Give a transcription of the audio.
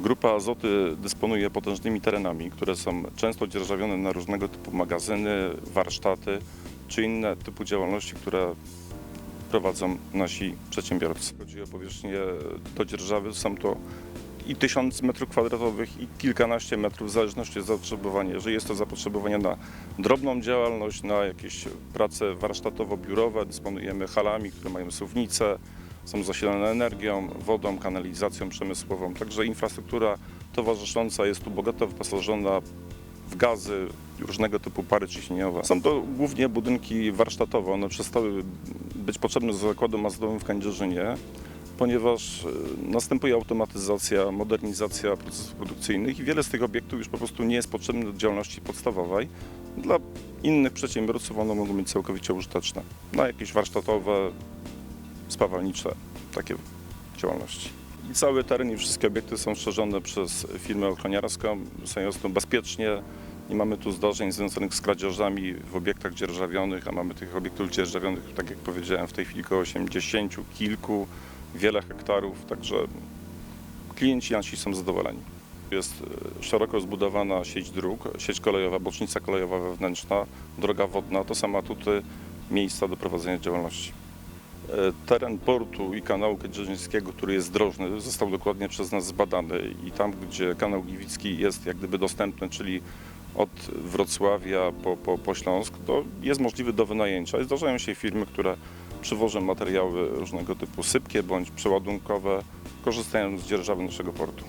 Grupa Azoty dysponuje potężnymi terenami, które są często dzierżawione na różnego typu magazyny, warsztaty czy inne typu działalności, które prowadzą nasi przedsiębiorcy. Chodzi o powierzchnię do dzierżawy, są to i tysiąc metrów kwadratowych i kilkanaście metrów w zależności od zapotrzebowania. Jeżeli jest to zapotrzebowanie na drobną działalność, na jakieś prace warsztatowo-biurowe, dysponujemy halami, które mają suwnice, są zasilane energią, wodą, kanalizacją przemysłową. Także infrastruktura towarzysząca jest tu bogato wyposażona w gazy, różnego typu pary ciśnieniowe. Są to głównie budynki warsztatowe. One przestały być potrzebne do zakładu mazowym w Kędzierzynie, ponieważ e, następuje automatyzacja, modernizacja procesów produkcyjnych i wiele z tych obiektów już po prostu nie jest potrzebne do działalności podstawowej. Dla innych przedsiębiorców one mogą być całkowicie użyteczne. Na jakieś warsztatowe, spawalnicze takie działalności. I cały teren i wszystkie obiekty są strzeżone przez firmę ochroniarską, są bezpiecznie. Nie mamy tu zdarzeń związanych z kradzieżami w obiektach dzierżawionych, a mamy tych obiektów dzierżawionych, tak jak powiedziałem, w tej chwili około 80 kilku, wiele hektarów, także klienci nasi są zadowoleni. Jest e, szeroko zbudowana sieć dróg, sieć kolejowa, bocznica kolejowa wewnętrzna, droga wodna, to są atuty miejsca do prowadzenia działalności. E, Teren portu i kanału Kędzierzyńskiego, który jest drożny, został dokładnie przez nas zbadany i tam, gdzie kanał Gliwicki jest jak gdyby dostępny, czyli od Wrocławia po, po, po Śląsk, to jest możliwy do wynajęcia. I zdarzają się firmy, które przywożą materiały różnego typu sypkie bądź przeładunkowe, korzystając z dzierżawy naszego portu.